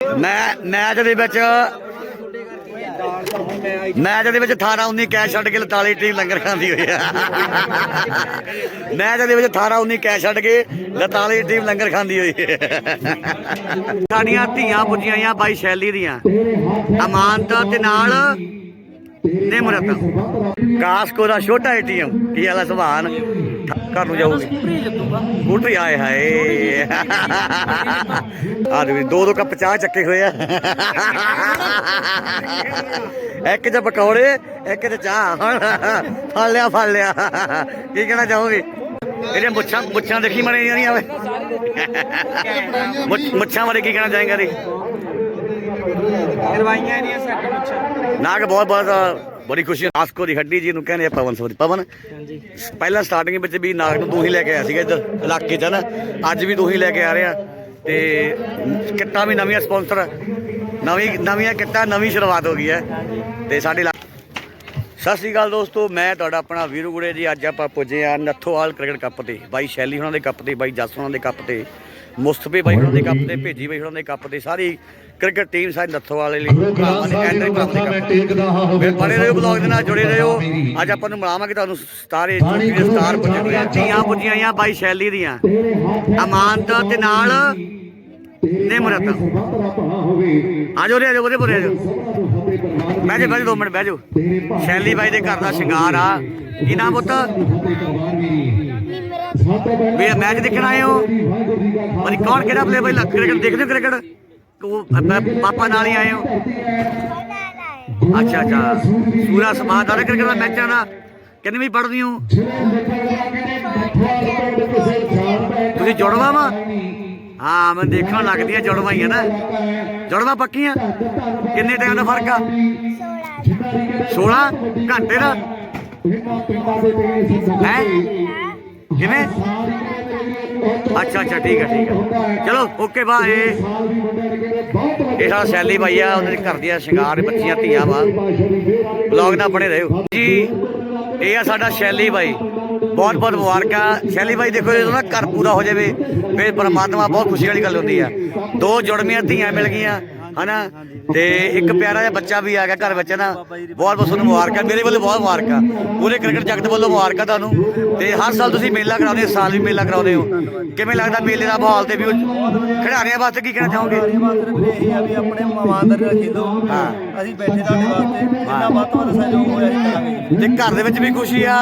ਮੈਂ, ਮੈਚ ਦੇ ਵਿੱਚ, ਮੈਚ ਦੇ ਵਿੱਚ 18 19 ਕੈਚ ਛੱਡ ਕੇ 43 ਟੀਮ ਲੰਗਰ ਖਾਂਦੀ ਹੋਈ ਆ। ਮੈਚ ਦੇ ਵਿੱਚ 18 19 ਕੈਚ ਛੱਡ ਕੇ 43 ਟੀਮ ਲੰਗਰ ਖਾਂਦੀ ਹੋਈ ਸਾਡੀਆਂ ਧੀਆਂ ਪੁੱਜੀਆਂ ਆ ਬਾਈ ਸ਼ੈਲੀ ਦੀਆਂ। ਅਮਾਨਤਾ ਤੇ ਨਾਲ ਨਿਮਰਤਾ। ਕਾਸਕੋ ਦਾ ਛੋਟਾ ਏਟੀਐਮ ਕੀ ਵਾਲਾ ਸੁਭਾਨ ਘਰ ਨੂੰ ਜਾਊਗੀ। ਸਕੂਟਰੀ ਆਏ ਹਾਏ ਆ ਦੇ ਦੋ ਦੋ ਕੱਪ ਚਾਹ ਚੱਕੇ ਹੋਏ ਆ। ਇੱਕ ਚ ਪਕੌੜੇ ਇੱਕ ਚ ਚਾਹ। ਹੁਣ ਫੜ ਲਿਆ ਫੜ ਲਿਆ। ਕੀ ਕਹਿਣਾ ਚਾਹੋਗੇ? ਇਹਦੇ ਮੁੱਛਾਂ ਮੁੱਛਾਂ ਦੇਖੀ ਮਣੇ ਜਾਂਦੀਆਂ ਵੇ। ਮੁੱਛ- ਮੁੱਛਾਂ ਬਾਰੇ ਕੀ ਕਹਿਣਾ ਚਾहेंगे ਰੀ ਕਰਵਾਈਆਂ ਨਹੀਂ ਸੈੱਟ ਵਿੱਚ ਨਾਗ ਬਹੁਤ ਬਹੁਤ ਬੜੀ ਖੁਸ਼ੀ ਹੈ ਆਸਕੋ ਦੀ ਹੱਡੀ ਜੀ ਨੂੰ ਕਹਿੰਦੇ ਆ ਪਵਨ ਸੋਰੀ ਪਵਨ। ਹਾਂਜੀ। ਪਹਿਲਾਂ ਸਟਾਰਟਿੰਗ ਵਿੱਚ ਵੀ ਨਾਗ ਨੂੰ ਤੂੰ ਹੀ ਲੈ ਕੇ ਆਇਆ ਸੀਗਾ ਇੱਧਰ ਇਲਾਕੇ 'ਚ ਨਾ ਅੱਜ ਵੀ ਤੂੰ ਹੀ ਲੈ ਕੇ ਆ ਰਿਹਾ ਤੇ ਕਿੱਟਾਂ ਵੀ ਨਵੀਆਂ ਸਪਾਂਸਰ ਨਵੀਂ ਨਵੀਆਂ ਕਿੱਟਾਂ ਨਵੀਂ ਸ਼ੁਰੂਆਤ ਹੋ ਗਈ ਹੈ। ਤੇ ਸਾਡੇ ਸਤਿ ਸ੍ਰੀ ਅਕਾਲ ਦੋਸਤੋ ਮੈਂ ਤੁਹਾਡਾ ਆਪਣਾ ਵੀਰੂ ਗੁੜੇ ਜੀ ਅੱਜ ਆਪਾਂ ਪੁੱਜੇ ਆ ਨੱਥੋਵਾਲ ਕ੍ਰਿਕਟ ਕੱਪ ਤੇ। ਬਾਈ ਸ਼ੈਲੀ ਹੁਣਾਂ ਦੇ ਕੱਪ ਤੇ ਬਾਈ ਜੱਸ ਹੁਣਾਂ ਦੇ ਕੱਪ ਤੇ ਮੁਸਤਫੇ ਬਾਈ ਹੁਣਾਂ ਦੇ ਕੱਪ ਤੇ ਭੇਜੀ ਬਾਈ ਹੁਣਾਂ ਦੇ ਕੱਪ ਤੇ ਸਾਰੀ ਕ੍ਰਿਕਟ ਟੀਮ ਸਾਰੇ ਨੱਥੋਵਾਲ ਵਾਲੇ ਲਈ ਭਰਾਵਾਂ ਐਂਟਰੀ ਬਣੇ ਰਹੋ ਬਲੌਗ ਦੇ ਨਾਲ ਜੁੜੇ ਰਹੋ। ਅੱਜ ਆਪਾਂ ਨੂੰ ਮਿਲਾਵਾਂਗੇ ਤੁਹਾਨੂੰ ਸਟਾਰ ਚੋਟੀ ਦੇ ਸਟਾਰ ਪੁੱਜਣੀਆਂ ਧੀਆਂ ਪੁੱਜੀਆਂ ਆ ਬਾਈ ਸ਼ੈਲੀ ਦੀਆਂ। ਅਮਾਨਤਾ ਤੇ ਨਾਲ ਨਿਮਰਤਾ। ਆਜੋ ਰੇ ਆਜੋ ਉਹਦੇ ਪੁਰੇ ਆਜੋ। ਬਹਿ ਜਾ ਬਹਿ ਜਾ ਦੋ ਮਿੰਟ ਬਹਿ ਜਾਓ। ਸ਼ੈਲੀ ਬਾਈ ਦੇ ਘਰ ਦਾ ਸ਼ਿੰਗਾਰ ਆ। ਕੀ ਨਾਮ ਪੁੱਤ? ਵੀ ਮੈਚ ਦੇਖਣ ਆਏ ਹੋ? ਮਰੀ ਕੌਣ ਕਿਹੜਾ ਪਲੇ ਬਾਈ ਲੱਗ ਕ੍ਰਿਕਟ ਦੇਖਦੇ ਹੋ ਕ੍ਰਿਕਟ? ਤੂੰ ਅ- ਪਾਪਾ ਨਾਲ ਹੀ ਆਏ ਹੋ? ਅੱਛਾ ਅੱਛਾ। ਸਮਾਜ ਆ ਰਿਹਾ ਕ੍ਰਿਕਟ ਦਾ ਮੈਚਾਂ ਦਾ। ਕਿੰਨੇ ਵੀ ਪੜ੍ਹਦੀ ਹੋ? ਤੁਸੀਂ ਜੁੜਵਾ ਵਾ? ਹਾਂ ਮੈਂ ਦੇਖਣ ਲੱਗਦੀਆਂ ਜੁੜਵਾ ਹੀ ਆ ਨਾ। ਜੁੜਵਾ ਪੱਕੀਆਂ? ਕਿੰਨੇ ਟਾਈਮ ਦਾ ਫ਼ਰਕ ਆ? 16 ਘੰਟੇ ਦਾ? ਹੈ? ਕਿਵੇਂ? ਅੱਛਾ ਅੱਛਾ, ਠੀਕ ਹੈ ਠੀਕ ਹੈ ਚਲੋ, ਓਕੇ, ਬਾਏ। ਇਹ ਸਾਡਾ ਸ਼ੈਲੀ ਭਾਈ ਆ ਉਹਨਾਂ ਦੇ ਘਰ ਦੀਆਂ ਸ਼ਿੰਗਾਰ ਬੱਚੀਆਂ, ਧੀਆਂ ਵਾ। ਬਲੌਗ ਨਾਲ ਬਣੇ ਰਹੋ। ਜੀ, ਇਹ ਆ ਸਾਡਾ ਸ਼ੈਲੀ ਭਾਈ ਬਹੁਤ ਬਹੁਤ ਮੁਬਾਰਕਾਂ। ਸ਼ੈਲੀ ਭਾਈ ਦੇਖੋ, ਜਦੋਂ ਨਾ ਘਰ ਪੂਰਾ ਹੋ ਜਾਵੇ, ਫਿਰ ਪਰਮਾਤਮਾ ਬਹੁਤ ਖੁਸ਼ੀ ਵਾਲੀ ਗੱਲ ਹੁੰਦੀ ਆ। ਦੋ ਜੁੜਮੀਆਂ, ਧੀਆਂ ਮਿਲ ਗਈਆਂ। ਹਨਾ? ਤੇ ਇੱਕ ਪਿਆਰਾ ਜਿਹਾ ਬੱਚਾ ਵੀ ਆ ਗਿਆ ਘਰ ਵਿੱਚ ਨਾ। ਬਹੁਤ ਬਹੁਤ ਤੁਹਾਨੂੰ ਮੁਬਾਰਕਾਂ ਮੇਰੇ ਵੱਲੋਂ ਬਹੁਤ ਮੁਬਾਰਕਾਂ। ਪੂਰੇ ਕ੍ਰਿਕਟ ਜਗਤ ਵੱਲੋਂ ਮੁਬਾਰਕਾਂ ਤੁਹਾਨੂੰ। ਤੇ ਹਰ ਸਾਲ ਤੁਸੀਂ ਮੇਲਾ ਕਰਾਉਂਦੇ ਹੋ ਸਾਲ ਵੀ ਮੇਲਾ ਕਰਾਉਂਦੇ ਹੋ। ਕਿਵੇਂ ਲੱਗਦਾ ਮੇਲੇ ਦਾ ਮਾਹੌਲ ਤੇ ਵੀ ਖਿਡਾਰੀਆਂ ਵਾਸਤੇ ਕੀ ਕਹਿਣਾ ਚਾਹੋਗੇ? ਇਹ ਆ ਵੀ ਆਪਣੇ ਇਮਾਨਦਾਰੀ ਨਾਲ ਖੇਡੋ ਹਾਂ। ਅਸੀਂ ਬੈਠੇ ਤੁਹਾਡੇ ਵਾਸਤੇ। ਜਿੰਨਾ ਵੱਧ ਤੋਂ ਵੱਧ ਸਹਿਯੋਗ ਹੋਇਆ ਅਸੀਂ ਕਰਾਂਗੇ। ਤੇ ਘਰ ਦੇ ਵਿੱਚ ਵੀ ਖੁਸ਼ੀ ਆ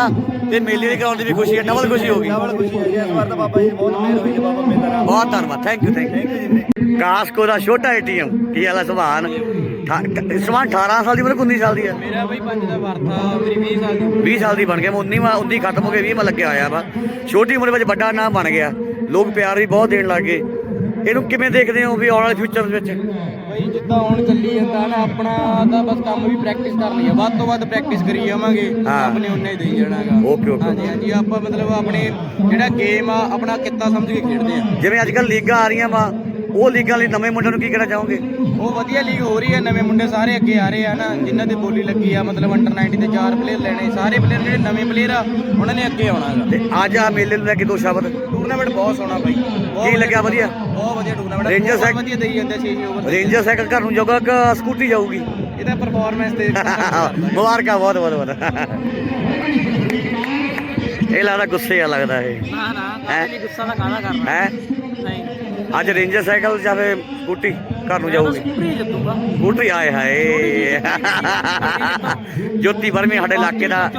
ਤੇ ਮੇਲੇ ਦੇ ਕਰਾਉਣ ਦੀ ਵੀ ਖੁਸ਼ੀ ਆ ਡਬਲ ਖੁਸ਼ੀ ਹੋ ਗਈ। ਡਬਲ ਖੁਸ਼ੀ ਹੈ ਜੀ ਇਸ ਵਾਰ ਤਾਂ ਬਾਬਾ ਜੀ ਬਹੁਤ ਮਿਹਰ ਹੋਈ ਹੈ ਬਾਬਾ ਮੇਰਾ ਬਹੁਤ ਧੰਨਵਾਦ ਥੈਂਕ ਯੂ ਥੈਂਕ ਯੂ ਕਾਸਕੋ ਦਾ ਛੋਟਾ ਏਟੀਐਮ ਕੀ ਵਾਲਾ ਸਮਾਨ ਸਮਾਨ 18 ਸਾਲ ਦੀ ਉਮਰ 19 ਸਾਲ ਦੀ ਹੈ ਮੇਰਾ ਬਈ ਪੰਜ ਦਾ ਵਰਤਾ ਮੇਰੀ 20 ਸਾਲ ਦੀ 20 ਸਾਲ ਦੀ ਬਣ ਗਿਆ ਮੈਂ 19 ਵਾਂ 19 ਖਤਮ ਹੋ ਕੇ 20 ਮੈਂ ਲੱਗਿਆ ਆਇਆ ਵਾ। ਛੋਟੀ ਉਮਰ ਵਿੱਚ ਵੱਡਾ ਨਾਮ ਬਣ ਗਿਆ। ਲੋਕ ਪਿਆਰ ਵੀ ਬਹੁਤ ਦੇਣ ਲੱਗੇ ਇਹਨੂੰ ਕਿਵੇਂ ਦੇਖਦੇ ਹੋ ਵੀ ਆਉਣ ਵਾਲੇ ਫਿਊਚਰ ਵਿੱਚ? ਬਈ ਜਿੱਦਾਂ ਹੁਣ ਚੱਲੀ ਜਾਂਦਾ ਨਾ ਆਪਣਾ ਤਾਂ ਬਸ ਕੰਮ ਵੀ ਪ੍ਰੈਕਟਿਸ ਕਰਨੀ ਆ। ਵੱਧ ਤੋਂ ਵੱਧ ਪ੍ਰੈਕਟਿਸ ਕਰੀ ਜਾਵਾਂਗੇ। ਆਪਣੇ ਉਹਨੇ ਹੀ ਦੇਈ ਜਾਣਾਗਾ। ਓਕੇ ਓਕੇ ਹਾਂਜੀ ਹਾਂਜੀ ਆਪਾਂ ਮਤਲਬ ਆਪਣੇ ਜਿਹੜਾ ਗੇਮ ਆ ਆਪਣਾ ਕਿੱਤਾ ਸਮਝ ਕੇ ਖੇਡਦੇ ਆ। ਜਿਵੇਂ ਅੱਜ ਕੱਲ ਲੀਗਾਂ ਆ ਰਹੀਆਂ ਵਾ ਉਹ ਲੀਗਾਂ ਲਈ ਨਵੇਂ ਮੁੰਡਿਆਂ ਨੂੰ ਕੀ ਕਹਿਣਾ ਚਾਹੋਗੇ? ਉਹ ਵਧੀਆ ਲੀਗ ਹੋ ਰਹੀ ਹੈ ਨਵੇਂ ਮੁੰਡੇ ਸਾਰੇ ਅੱਗੇ ਆ ਰਹੇ ਆ ਨਾ ਜਿਨ੍ਹਾਂ ਦੀ ਬੋਲੀ ਲੱਗੀ ਆ ਮਤਲਬ ਅੰਡਰ 90 ਦੇ ਚਾਰ ਪਲੇਅਰ ਲੈਣੇ ਸਾਰੇ ਪਲੇਅਰ ਜਿਹੜੇ ਨਵੇਂ ਪਲੇਅਰ ਆ ਉਹਨਾਂ ਨੇ ਅੱਗੇ ਆਉਣਾ ਹੈਗਾ। ਤੇ ਅੱਜ ਆ ਮੇਲੇ ਨੂੰ ਲੈ ਕੇ ਦੋ ਸ਼ਬਦ। ਟੂਰਨਾਮੈਂਟ ਬਹੁਤ ਸੋਹਣਾ ਬਾਈ। ਕੀ ਲੱਗਿਆ ਵਧੀਆ? ਬਹੁਤ ਵਧੀਆ ਟੂਰਨਾਮੈਂਟ ਬਹੁਤ ਹੈ- ਵਧੀਆ ਦੇਈ ਜਾਂਦੇ 6 ਓਵਰ ਰੇਂਜਰ ਸਾਈਕਲ ਘਰ ਨੂੰ ਜਾਊਗਾ ਕਿ ਸਕੂਟੀ ਜਾਊਗੀ? ਇਹਦਾ ਪਰਫਾਰਮੈਂਸ ਤੇ ਮੁਬਾਰਕਾਂ ਬਹੁਤ ਬਹੁਤ ਬਹੁਤ। ਇਹ ਲੱਗਦਾ ਗੁੱਸੇ ਆ ਲੱਗਦਾ ਇਹ। ਨਾ ਨਾ? ਗੁੱਸਾ ਦਾ ਕਾਹਦਾ ਕਰਨਾ? ਹੈ? ਨਹੀਂ। ਅੱਜ ਰੇਂਜਰ ਸਾਈਕਲ ਜਾਂ ਫਿਰ ਸਕੂਟੀ ਘਰ ਨੂੰ ਜਾਊਗੀ। ਸਕੂਟਰੀ ਸਕੂਟਰੀ ਆਏ ਹਾਏ। ਜੋਤੀ ਵਰਮੀ ਸਾਡੇ ਇਲਾਕੇ ਦਾ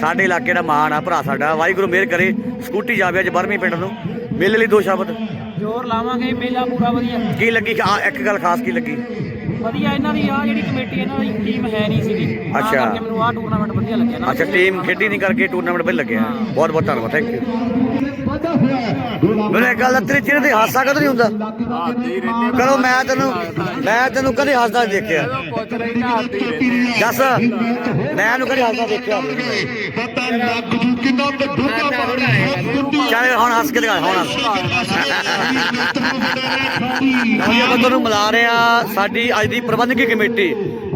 ਸਾਡੇ ਇਲਾਕੇ ਦਾ ਮਾਣ ਆ ਭਰਾ ਸਾਡਾ। ਵਾਹਿਗੁਰੂ ਮਿਹਰ ਕਰੇ ਸਕੂਟੀ ਜਾਵੇ ਅੱਜ ਵਰਮੀ ਪਿੰਡ ਨੂੰ। ਮੇਲੇ ਲਈ ਦੋ ਸ਼ਬਦ। ਜ਼ੋਰ ਲਾਵਾਂਗੇ ਮੇਲਾ ਪੂਰਾ ਵਧੀਆ। ਕੀ ਲੱਗੀ? ਇੱਕ ਗੱਲ ਖਾਸ ਕੀ ਲੱਗੀ? ਵਧੀਆ ਇਹਨਾਂ ਦੀ ਆ ਜਿਹੜੀ ਕਮੇਟੀ ਇਹਨਾਂ ਦੀ ਟੀਮ ਹੈ ਨਹੀਂ ਸੀਗੀ। ਅੱਛਾ। ਮੈਨੂੰ ਆ ਟੂਰਨਾਮੈਂਟ ਵਧੀਆ ਲੱਗਿਆ ਅੱਛਾ ਟੀਮ ਖੇਡੀ ਨਹੀਂ ਕਰਕੇ ਟੂਰਨਾਮੈਂਟ ਪਹਿਲ ਲੱਗਿਆ। ਬਹੁਤ ਬਹੁਤ ਧੰਨਵਾਦ ਥੈਂਕ ਯੂ ਮੈਨੂੰ ਇੱਕ ਗੱਲ ਆ, ਤੇਰੇ ਚਿਹਰੇ ਤੇ ਹਾਸਾ ਕਦੋਂ ਨਹੀਂ ਹੁੰਦਾ? ਕਰੋ ਮੈਂ ਤੈਨੂੰ ਮੈਂ ਤੈਨੂੰ ਕਦੇ ਹੱਸਦਾ ਨਹੀਂ ਦੇਖਿਆ। ਦੱਸ ਮੈਂ ਇਹਨੂੰ ਕਦੇ ਹੱਸਦਾ ਦੇਖਿਆ ਚੱਲ ਹੁਣ ਹੱਸ ਕੇ ਦਿਖਾ ਹੁਣ ਹੱਸ। ਨਵੀਂ ਨੂੰ ਮਿਲਾ ਰਿਹਾ ਸਾਡੀ ਅੱਜ ਦੀ ਪ੍ਰਬੰਧਕੀ ਕਮੇਟੀ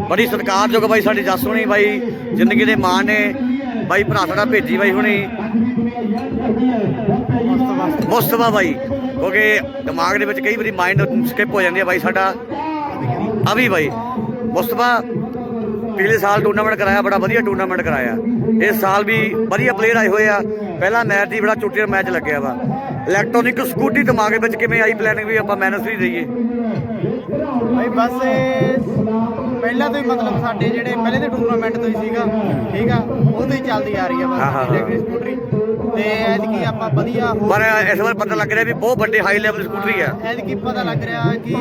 ਬੜੀ ਸਤਿਕਾਰਯੋਗ ਬਾਈ ਸਾਡੀ ਜੱਸ ਹੁਣੀ ਬਾਈ ਜ਼ਿੰਦਗੀ ਦੇ ਮਾਣ ਨੇ। ਬਾਈ ਭਰਾ ਸਾਡਾ ਭੇਜੀ ਬਾਈ ਹੁਣੀ। ਮੁਸਤਫਾ ਬਾਈ, ਕਿਉਂਕਿ ਦਿਮਾਗ ਦੇ ਵਿੱਚ ਕਈ ਵਾਰੀ ਮਾਈਂਡ ਸਕਿਪ ਹੋ ਜਾਂਦੀ ਹੈ ਬਾਈ ਸਾਡਾ। ਅਭੀ ਭਾਈ ਮੁਸਤਫਾ ਪਿਛਲੇ ਸਾਲ ਟੂਰਨਾਮੈਂਟ ਕਰਾਇਆ, ਬੜਾ ਵਧੀਆ ਟੂਰਨਾਮੈਂਟ ਕਰਾਇਆ। ਇਸ ਸਾਲ ਵੀ ਵਧੀਆ ਪਲੇਅਰ ਆਏ ਹੋਏ ਆ। ਪਹਿਲਾ ਮੈਚ ਦੀ ਬੜਾ ਚੁੱਟੀਆ ਮੈਚ ਲੱਗਿਆ ਵਾ। ਇਲੈਕਟ੍ਰੋਨਿਕ ਸਕੂਟੀ ਦਿਮਾਗ ਵਿੱਚ ਕਿਵੇਂ ਆਈ ਪਲੈਨਿੰਗ ਵੀ ਆਪਾਂ ਮੈਨਸ ਵੀ ਦਈਏ। ਭਾਈ ਬਸ ਪਹਿਲਾਂ ਤੋਂ ਹੀ ਮਤਲਬ ਸਾਡੇ ਜਿਹੜੇ ਪਹਿਲੇ ਦੇ ਟੂਰਨਾਮੈਂਟ ਤੋਂ ਹੀ ਸੀਗਾ ਠੀਕ ਆ ਉਹ ਤੋਂ ਹੀ ਚੱਲਦੀ ਆ ਰਹੀ ਆ ਹਾਂ, ਹਾਂ, ਬਸ ਹਾਂ। Electric scooty. ਤੇ ਐਤਕੀ ਆਪਾਂ ਵਧੀਆ ਹੋ ਪਰ ਇਸ ਵਾਰ ਪਤਾ ਲੱਗ ਰਿਹਾ ਵੀ ਬਹੁਤ ਵੱਡੇ ਹਾਈ ਲੈਵਲ ਸਕੂਟਰੀ ਆ। ਐਤਕੀ ਪਤਾ ਲੱਗ ਰਿਹਾ ਕਿ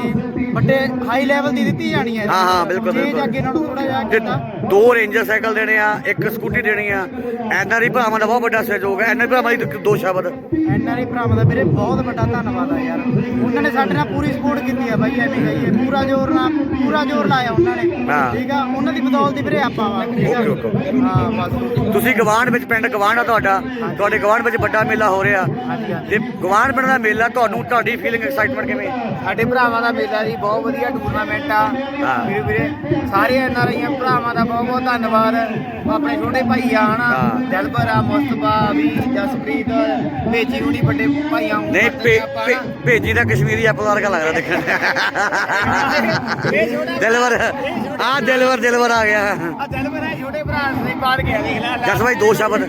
ਵੱਡੇ ਹਾਈ ਲੈਵਲ ਦੀ ਦਿੱਤੀ ਜਾਣੀ ਹੈ ਹਾਂ, ਹਾਂ, ਬਿਲਕੁਲ, ਚੇਂਜ ਬਿਲਕੁਲ। ਅੱਗੇ ਨਾਲੋਂ ਥੋੜਾ ਜਿਹਾ ਤੇ ਕੀਤਾ ਦੋ ਰੇਂਜਰ ਸਾਈਕਲ ਦੇਣੇ ਆ ਇੱਕ ਸਕੂਟੀ ਦੇਣੀ ਆ। ਐਨਆਰਈ ਭਰਾਵਾਂ ਦਾ ਬਹੁਤ ਵੱਡਾ ਸਹਿਯੋਗ ਹੈ। ਐਨਆਰਈ ਭਰਾਵਾਂ ਦੀ ਦੋ ਸ਼ਬਦ। ਐਨਆਰਆਈ ਭਰਾਵਾਂ ਦਾ ਵੀਰੇ ਬਹੁਤ ਵੱਡਾ ਧੰਨਵਾਦ ਆ ਯਾਰ। ਉਹਨਾਂ ਨੇ ਸਾਡੇ ਨਾਲ ਪੂਰੀ ਸਪੋਰਟ ਕੀਤੀ ਆ ਬਾਈ ਐਵੇਂ ਕਹੀਏ। ਪੂਰਾ ਜ਼ੋਰ ਨਾਲ ਪੂਰਾ ਜ਼ੋਰ ਲਾਇਆ ਉਹਨਾਂ ਨੇ। ਹਾਂ। ਠੀਕ ਆ ਉਹਨਾਂ ਦੀ ਬਦੌਲਤ ਹੀ ਵੀਰੇ ਆਪਾਂ ਵਾ ਠੀਕ ਆ। Okay, okay. ਹਾਂ ਬਸ। ਤੁਸੀਂ ਗਵਾਂਢ ਵਿੱਚ ਪਿੰਡ ਗਵਾਂਢ ਆ ਤੁਹਾਡਾ ਤੁਹਾਡੇ ਗਵਾਂਢ ਵਿੱਚ ਵੱਡਾ ਮੇਲਾ ਹੋ ਰਿਹਾ। ਹਾਂਜੀ ਹਾਂਜੀ। ਗਵਾਂਢ ਪਿੰਡ ਦਾ ਮੇਲਾ ਤੁਹਾਨੂੰ ਤੁਹਾਡੀ ਫੀਲਿੰਗ ਐਕਸਾਈਟਮੈਂਟ ਕਿਵੇਂ? ਸਾਡੇ ਭਰਾਵਾਂ ਦਾ ਮੇਲਾ ਜੀ ਬਹੁਤ ਵਧੀਆ ਟੂਰਨਾਮੈਂਟ ਆ। ਹਾਂ। ਵੀਰੇ ਵੀਰੇ ਸਾਰੇ ਐਨਆਰਆਈਆਂ ਭਰਾਵਾਂ ਦਾ ਬਹੁਤ ਬਹੁਤ ਧੰਨਵਾਦ। ਆਪਣੇ ਛੋਟੇ ਭਾਈ ਆ ਹਨਾ? ਹਾਂ। ਦਿਲਬਰ ਆ ਮੁਸਤਫਾ ਵੀ ਜਸਪ੍ਰੀਤ ਭੇਜੀ ਹੁਣੀ ਵੱਡੇ ਭਾਈਆਂ ਨੂੰ। ਨਹੀਂ ਭੇ- ਭੇ- ਭੇਜੀ ਦਾ ਕਸ਼ਮੀਰੀ ਵਰਗਾ ਲੱਗਦਾ ਦੇਖਣ ਦਿਲਵਰ ਆ ਦਿਲਵਰ ਦਿਲਵਰ ਆ ਗਿਆ। ਆ ਦਿਲਬਰ ਆ ਛੋਟੇ ਭਰਾ ਨੇ ਬਾਹਰ ਗਿਆ ਦੇਖ ਲੈ ਜਸ ਭਾਈ ਦੋ ਸ਼ਬਦ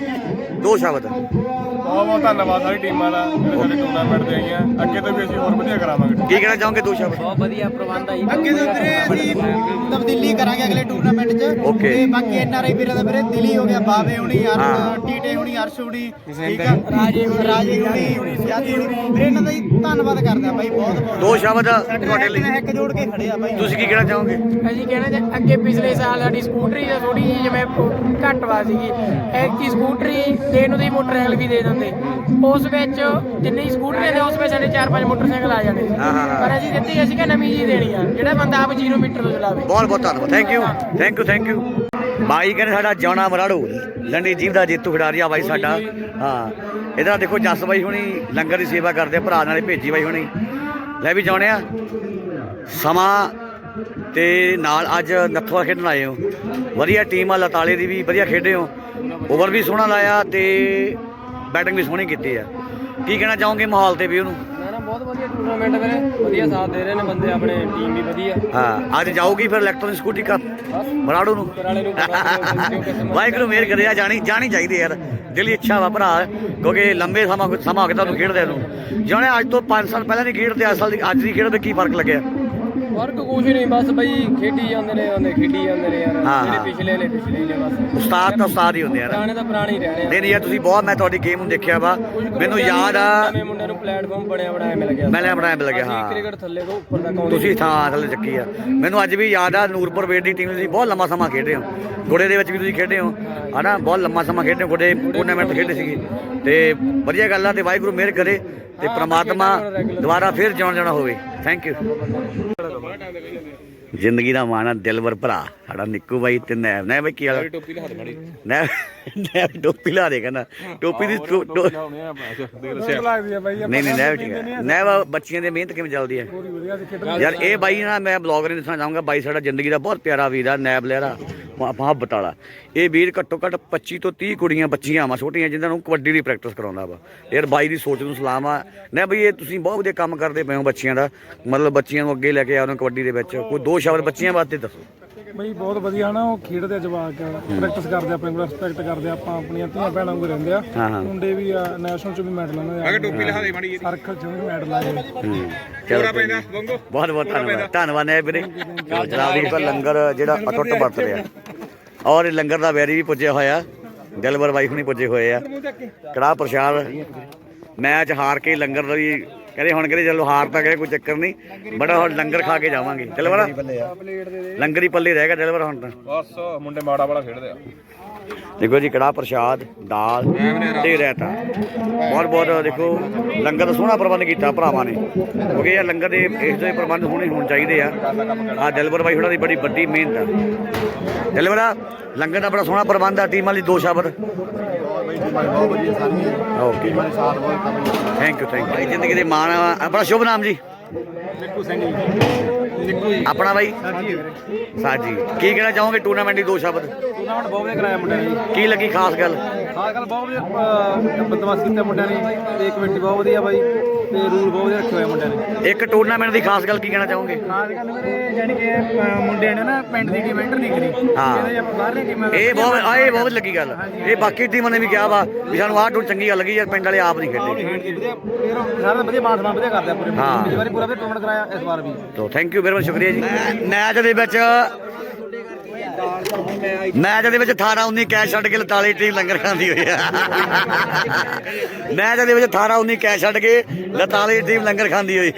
ਦੋ ਸ਼ਬਦ। ਬਹੁਤ ਬਹੁਤ ਧੰਨਵਾਦ ਸਾਰੀ ਟੀਮਾਂ ਦਾ ਜਿਹੜੇ ਸਾਡੇ ਟੂਰਨਾਮੈਂਟ ਤੇ ਆਈਆਂ। ਅੱਗੇ ਤੋਂ ਵੀ ਅਸੀਂ ਹੋਰ ਵਧੀਆ ਕਰਾਵਾਂਗੇ। ਕੀ ਕਹਿਣਾ ਚਾਹੋਗੇ ਦੋ ਸ਼ਬਦ? ਬਹੁਤ ਵਧੀਆ ਪ੍ਰਬੰਧ ਆਈ ਅੱਗੇ ਤੋਂ ਵੀਰੇ ਅਸੀਂ ਤਬਦੀਲੀ ਕਰਾਂਗੇ ਟੂਰਨਾਮੈਂਟ 'ਚ। Okay. ਤੇ ਬਾਕੀ ਐਨਆਰਆਈ ਵੀਰਾਂ ਦਾ ਵੀਰੇ ਦਿੱਲੀ ਹੋ ਗਿਆ ਬਾਵੇ ਹੁਣੀ ਹਾਂ। ਅਰਸ਼ ਟੀਟੇ ਹੁਣੀ ਅਰਸ਼ ਹੁਣੀ ਠੀਕ ਆ? ਰਾਜੇ ਰਾਜੇ ਹੁਣੀ ਸਿਆਦੀ ਹੁਣੀ। ਵੀਰੇ ਇਹਨਾਂ ਦਾ ਹੀ ਧੰਨਵਾਦ ਕਰਦੇ ਆ ਬਾਈ ਬਹੁਤ ਬਹੁਤ। ਦੋ ਸ਼ਬਦ ਤੁਹਾਡੇ ਲਈ। ਇੱਕ ਜੋੜ ਕੇ ਖੜੇ ਆ ਬਾਈ। ਤੁਸੀਂ ਕੀ ਕਹਿਣਾ ਚਾਹੋਗੇ? ਅਸੀਂ ਕਹਿਣਾ ਚਾਹ ਅੱਗੇ ਪਿਛਲੇ ਸਾਲ ਸਾਡੀ ਸਕੂਟਰੀ ਦਾ ਥੋੜੀ ਜਿਹੀ ਜਿਵੇਂ ਘੱਟ ਵਾ ਸੀਗੀ ਐਤਕੀ ਸਕੂਟਰੀ ਦੇਣ ਨੂੰ ਦੀ ਮੋਟਰਸਾਈਕਲ ਵੀ ਦੇ ਦਿੰਦੇ। ਉਸ ਵਿੱਚ ਜਿੰਨੀ ਸਕੂਟਰੀ ਦੇ ਉਸ ਵਿੱਚ ਸਾਡੇ 4-5 ਮੋਟਰਸਾਈਕਲ ਆ ਜਾਣੇ ਹਾਂ, ਹਾਂ, ਹਾਂ। ਪਰ ਅਸੀਂ ਦਿੱਤੀ ਅਸੀਂ ਕਿ ਨਵੀਂ ਜੀ ਦੇਣੀ ਆ। ਜਿਹੜਾ ਬੰਦਾ ਆਪ 0 ਮੀਟਰ ਤੋਂ ਚਲਾਵੇ। ਬਹੁਤ ਬਹੁਤ ਧੰਨਵਾਦ। Thank you thank you thank you ਬਾਈ ਕਹਿੰਦੇ ਸਾਡਾ ਜੌਣਾ ਮਰਾੜੂ। ਲੰਡੀ ਜੀਵ ਦਾ ਜੇਤੂ ਖਿਡਾਰੀ ਆ ਬਾਈ ਸਾਡਾ। ਹਾਂ। ਇਹਦਾ ਦੇਖੋ ਜੱਸ ਬਾਈ ਹੁਣੀ ਲੰਗਰ ਦੀ ਸੇਵਾ ਕਰਦੇ ਆ ਭਰਾ ਨਾਲੇ ਭੇਜੀ ਬਾਈ ਹੁਣੀ। ਲੈ ਵੀ ਜਾਣਿਆ ਸਮਾਂ ਤੇ ਨਾਲ ਅੱਜ ਨੱਥਵਾ ਖੇਡਣ ਆਏ ਹੋ। ਵਧੀਆ ਟੀਮ ਆ ਲਤਾਲੇ ਦੀ ਵੀ ਵਧੀਆ ਖੇਡੇ ਹੋ। ਓਵਰ ਵੀ ਸੋਹਣਾ ਲਾਇਆ ਤੇ ਬੈਟਿੰਗ ਵੀ ਸੋਹਣੀ ਕੀਤੀ ਆ। ਕੀ ਕਹਿਣਾ ਚਾਹੋਗੇ ਮਾਹੌਲ ਤੇ ਵੀ ਉਹਨੂੰ? ਨਾ ਬਹੁਤ ਵਧੀਆ ਟੂਰਨਾਮੈਂਟ ਵੀਰੇ ਵਧੀਆ ਸਾਥ ਦੇ ਰਹੇ ਨੇ ਬੰਦੇ ਆਪਣੇ ਟੀਮ ਵੀ ਵਧੀਆ। ਹਾਂ ਅੱਜ ਜਾਊਗੀ ਫਿਰ ਇਲੈਕਟ੍ਰੋਨਿਕ ਸਕੂਟੀ ਕੱਪ ਮਰਾੜੂ ਨੂੰ। ਨੂੰ ਵਾਹਿਗੁਰੂ ਮੇਰ ਕਰਿਆ ਜਾਣੀ ਜਾਣੀ ਚਾਹੀਦੀ ਯਾਰ। ਦਿਲੀ ਇੱਛਾ ਵਾ ਭਰਾ ਕਿਉਂਕਿ ਲੰਬੇ ਸਮਾਂ ਸਮਾਂ ਹੋ ਗਿਆ ਤੁਹਾਨੂੰ ਖੇਡਦੇ ਨੂੰ। ਜਾਣੇ ਅੱਜ ਤੋਂ 5 ਸਾਲ ਪਹਿਲਾਂ ਨਹੀਂ ਖੇਡਦੇ ਅੱਜ ਸਾਲ ਦੀ ਅੱਜ ਦੀ ਖੇਡ ਦੇ ਕੀ ਫ਼ਰਕ ਲੱਗਿਆ? ਫ਼ਰਕ ਕੁਝ ਨਹੀਂ ਬਸ ਬਈ ਖੇਡੀ ਜਾਂਦੇ ਨੇ ਉਹਨੇ ਖੇਡੀ ਜਾਂਦੇ ਨੇ ਯਾਰ। ਹਾਂ, ਜਿਹੜੇ ਹਾਂ। ਪਿਛਲੇ ਨੇ ਪਿਛਲੇ ਨੇ ਬਸ। ਉਸਤਾਦ ਤਾਂ ਉਸਤਾਦ ਹੀ ਹੁੰਦੇ ਯਾਰ। ਪੁਰਾਣੇ ਤਾਂ ਪੁਰਾਣੇ ਹੀ ਰਹਿਣੇ ਨਹੀਂ ਨਹੀਂ ਯਾਰ ਤੁਸੀਂ ਬਹੁਤ ਮੈਂ ਤੁਹਾਡੀ ਗੇਮ ਨੂੰ ਦੇਖਿਆ ਵਾ। ਮੈਨੂੰ ਯਾਦ ਆ। ਨਵੇਂ ਮੁੰਡਿਆਂ ਨੂੰ ਪਲੇਟਫਾਰਮ ਬਣਿਆ ਬਣਾਇਆ ਮਿਲ ਗਿਆ। ਮੈਂ ਬਣਾਇਆ ਮਿਲ ਗਿਆ ਹਾਂ। ਕ੍ਰਿਕਟ ਥੱਲੇ ਤੋਂ ਉੱਪਰ ਤੱਕ ਆਉਂਦੀ ਤੁਸੀਂ ਥਾਂ ਥੱਲੇ ਚੱਕੀ ਆ। ਮੈਨੂੰ ਅੱਜ ਵੀ ਯਾਦ ਆ ਨੂਰਪੁਰ ਵੇਟ ਦੀ ਟੀਮ ਤੁਸੀਂ ਬਹੁਤ ਲੰਮਾ ਸਮਾਂ ਖੇਡੇ ਹੋ। ਗੁੜੇ ਦੇ ਵਿੱਚ ਵੀ ਤੁਸੀਂ ਖੇਡੇ ਹੋ। ਹਨਾ ਬਹੁਤ ਲੰਮਾ ਸਮਾਂ ਖੇਡੇ ਹੋ ਗੁੜੇ ਟੂਰਨਾਮੈਂਟ ਖੇਡੇ ਸੀਗੇ। ਤੇ ਵਧੀਆ ਗੱਲ ਆ ਤੇ ਵਾਹਿਗੁਰੂ ਮਿਹਰ ਕਰੇ। ਤੇ ਪ੍ਰਮਾਤਮਾ ਦੁਬਾਰਾ ਫਿਰ ਜਿਉਣ ਜਾਣਾ ਹੋਵੇ। ਥੈਂਕ ਯੂ ਜ਼ਿੰਦਗੀ ਦਾ ਮਾਣਾ ਦਿਲਵਰ ਭਰਾ। ਸਾਡਾ ਨਿੱਕੂ ਬਾਈ ਤੇ ਨੈਬ। ਨੈਬ ਬਾਈ ਕੀ ਹਾਲ ਟੋਪੀ ਮਾੜੀ। ਨੈਬ ਨੈਬ ਟੋਪੀ ਲਾ ਦੇ ਕਹਿੰਦਾ। ਟੋਪੀ ਦੀ ਨਹੀਂ ਨਹੀਂ ਨੈਬ ਠੀਕ ਹੈ ਨੈਬ ਬੱਚਿਆਂ ਦੀ ਮਿਹਨਤ ਕਿਵੇਂ ਚੱਲਦੀ ਹੈ ਯਾਰ ਇਹ ਬਾਈ ਨਾ ਮੈਂ ਬਲੌਗਰ ਨਹੀਂ ਦੱਸਣਾ ਚਾਹੂੰਗਾ। ਬਾਈ ਸਾਡਾ ਜ਼ਿੰਦਗੀ ਦਾ ਬਹੁਤ ਪਿਆਰਾ ਵੀਰ ਆ ਨੈਬ ਲਹਿਰਾ। ਮੁਹੱਬਤ ਵਾਲਾ ਇਹ ਵੀਰ ਘੱਟੋ ਘੱਟ 25 ਤੋਂ 30 ਕੁੜੀਆਂ ਬੱਚੀਆਂ ਵਾ ਛੋਟੀਆਂ ਜਿਨ੍ਹਾਂ ਨੂੰ ਕਬੱਡੀ ਦੀ ਪ੍ਰੈਕਟਿਸ ਕਰਾਉਂਦਾ ਵਾ। ਯਾਰ ਬਾਈ ਦੀ ਸੋਚ ਨੂੰ ਸਲਾਮ ਆ ਨਾ ਬਈ ਇਹ ਤੁਸੀਂ ਬਹੁਤ ਵਧੀਆ ਕੰਮ ਕਰਦੇ ਪਏ ਹੋ ਬੱਚੀਆਂ ਦਾ। ਮਤਲਬ ਬੱਚੀਆਂ ਨੂੰ ਅੱਗੇ ਲੈ ਕੇ ਆਉਣਾ ਕਬੱਡੀ ਦੇ ਵਿੱਚ। ਕੋਈ ਦੋ ਸ਼ਬਦ ਬੱਚੀਆਂ ਵਾਸਤੇ ਦੱਸੋ। ਬਈ ਬਹੁਤ ਵਧੀਆ ਨਾ ਉਹ ਖੇਡਦੇ ਜਵਾਕ। ਪ੍ਰੈਕਟਿਸ ਕਰਦੇ ਆ ਆਪਣੇ ਕੋਲ ਰਿਸਪੈਕਟ ਕਰਦੇ ਆਪਾਂ ਆਪਣੀਆਂ ਧੀਆਂ ਭੈਣਾਂ ਵਾਂਗੂ ਰਹਿੰਦੇ ਆ। ਹਾਂ ਹਾਂ। ਮੁੰਡੇ ਵੀ ਆ ਨੈਸ਼ਨਲ ਚ ਵੀ ਮੈਡਲ ਆਉਂਦੇ ਆ। ਟੋਪੀ ਲਿਖਾ ਦੇ ਮਾੜੀ ਸਰਕਲ ਚ ਵੀ ਮੈਡਲ ਆਏ ਹੂੰ। ਚਲੋ ਨੀ। ਬੰਗੋ ਬਹੁਤ ਬਹੁਤ ਧੰਨਵਾਦ। ਧੰਨਵਾਦ ਹੈ ਵੀਰੇ। ਜਨਾਬ ਜੀ ਦਾ ਲੰਗਰ ਜਿਹੜਾ ਅਟੁੱਟ ਵਰਤ ਰਿਹਾ ਔਰ ਇਹ ਲੰਗਰ ਦਾ ਵੈਰੀ ਵੀ ਪੁੱਜਿਆ ਹੋਇਆ। ਦਿਲਬਰ ਬਾਈ ਹੁਣੀ ਪੁੱਜੇ ਹੋਏ ਆ। ਕੜਾਹ ਪ੍ਰਸ਼ਾਦ। ਮੈਚ ਹਾਰ ਕੇ ਲੰਗਰ ਦਾ ਵੀ ਕਹਿੰਦੇ ਹੁਣ ਕਹਿੰਦੇ ਚਲੋ ਹਾਰ ਤਾਂ ਗਏ ਕੋਈ ਚੱਕਰ ਨਹੀਂ। ਬੜਾ ਹੁਣ ਲੰਗਰ ਖਾ ਕੇ ਜਾਵਾਂਗੇ। ਦਿਲਬਰ? ਲੰਗਰ ਹੀ ਪੱਲੇ ਰਹਿ ਗਿਆ ਦਿਲਬਰ ਹੁਣ ਤਾਂ। ਬਸ ਮੁੰਡੇ ਮਾੜਾ ਵਾਲਾ ਖੇਡਦੇ ਆ। ਦੇਖੋ ਜੀ ਕੜਾਹ ਪ੍ਰਸ਼ਾਦ ਦਾਲ ਤੇ ਰਾਇਤਾ। ਬਹੁਤ ਬਹੁਤ ਦੇਖੋ ਲੰਗਰ ਦਾ ਸੋਹਣਾ ਪ੍ਰਬੰਧ ਕੀਤਾ ਭਰਾਵਾਂ ਨੇ। ਕਿਉਂਕਿ ਇਹ ਲੰਗਰ ਦੇ ਇਸ ਦੇ ਪ੍ਰਬੰਧ ਹੋਣੇ ਹੋਣ ਚਾਹੀਦੇ ਆ। ਆ ਦਿਲਬਰ ਬਾਈ ਹੁਣਾਂ ਦੀ ਬੜੀ ਵੱਡੀ ਮਿਹਨਤ ਆ। ਦਿਲਬਰਾ ਲੰਗਰ ਦਾ ਬੜਾ ਸੋਹਣਾ ਪ੍ਰਬੰਧ ਆ ਟੀਮਾਂ ਲਈ ਦੋ ਸ਼ਬਦ। ਬਹੁਤ ਵਧੀਆ ਸਾਰੀ ਓਕੇ। ਸਾਲ ਬਹੁਤ ਕੰਮ ਥੈਂਕ ਯੂ ਥੈਂਕ ਯੂ ਜ਼ਿੰਦਗੀ ਦੇ ਮਾਣ ਆ। ਆਪਣਾ ਸ਼ੁਭ ਨਾਮ ਜੀ। ਨਿੱਕੂ ਸਿੰਘ ਜੀ। ਆਪਣਾ ਬਾਈ? ਸਾਜੀ। ਕੀ ਕਹਿਣਾ ਚਾਹੋਗੇ ਟੂਰਨਾਮੈਂਟ ਦੀ ਦੋ ਸ਼ਬਦ? ਟੂਰਨਾਮੈਂਟ ਬਹੁਤ ਵਧੀਆ ਕਰਾਇਆ ਮੁੰਡਿਆਂ ਨੇ ਕੀ ਲੱਗੀ ਖਾਸ ਗੱਲ? ਹਾਂ ਗੱਲ ਬਹੁਤ ਵਧੀਆ ਅਹ, ਬੰਦੋਬਸਤ ਕੀਤਾ ਮੁੰਡਿਆਂ ਨੇ। ਤੇ ਕਮੇਟੀ ਬਹੁਤ ਵਧੀਆ ਬਾਈ। ਤੇ ਰੂਲ ਬਹੁਤ ਵਧੀਆ ਰੱਖੇ ਹੋਏ ਆ ਮੁੰਡਿਆਂ ਨੇ। ਇੱਕ ਟੂਰਨਾਮੈਂਟ ਦੀ ਖਾਸ ਗੱਲ ਕੀ ਕਹਿਣਾ ਚਾਹੋਗੇ? ਖਾਸ ਗੱਲ ਵੀਰੇ ਜਾਨੀ ਕਿ ਅਹ, ਮੁੰਡਿਆਂ ਨੇ ਨਾ ਪਿੰਡ ਦੀ ਟੀਮ ਐਂਟਰ ਨਹੀਂ ਕਰੀ। ਹਾਂ। ਕਹਿੰਦੇ ਜੇ ਆਪਾਂ ਬਾਹਰਲੇ ਟੀਮਾਂ ਇਹ ਬਹੁਤ ਆ ਇਹ ਬਹੁਤ ਲੱਗੀ ਗੱਲ। ਇਹ ਬਾਕੀ ਟੀਮਾਂ ਨੇ ਵੀ ਕਿਹਾ ਵਾ ਵੀ ਸਾਨੂੰ ਆਹ ਟੂਰ ਚੰਗੀ ਗੱਲ ਲੱਗੀ ਯਾਰ ਪਿੰਡ ਵਾਲੇ ਆਪ ਨਹੀਂ ਖੇਡੇ। ਸਾਰਾ ਵਧੀਆ ਮਾਨ ਵਧੀਆ ਕਰਦੇ ਆ ਪੂਰੇ ਹਾਂ। ਇਸ ਵਾਰੀ ਪੂਰਾ ਵਧੀਆ ਟੂਰਨਾਮੈਂਟ ਕਰਾਇਆ ਇਸ ਵਾਰ ਵੀ। ਤੋ ਥੈਂਕ ਯੂ ਵੈਰੀ ਮਚ ਸ਼ੁਕਰੀਆ ਜੀ। ਮੈਚ ਦੇ ਵਿੱਚ ਮੈਚ ਦੇ ਵਿੱਚ 18 19 ਕੈਚ ਛੱਡ ਕੇ 47 ਟੀਮ ਲੰਗਰ ਖਾਂਦੀ ਹੋਈ ਆ। ਮੈਚ ਦੇ ਵਿੱਚ 18 19 ਕੈਚ ਛੱਡ ਕੇ 47 ਟੀਮ ਲੰਗਰ ਖਾਂਦੀ ਹੋਈ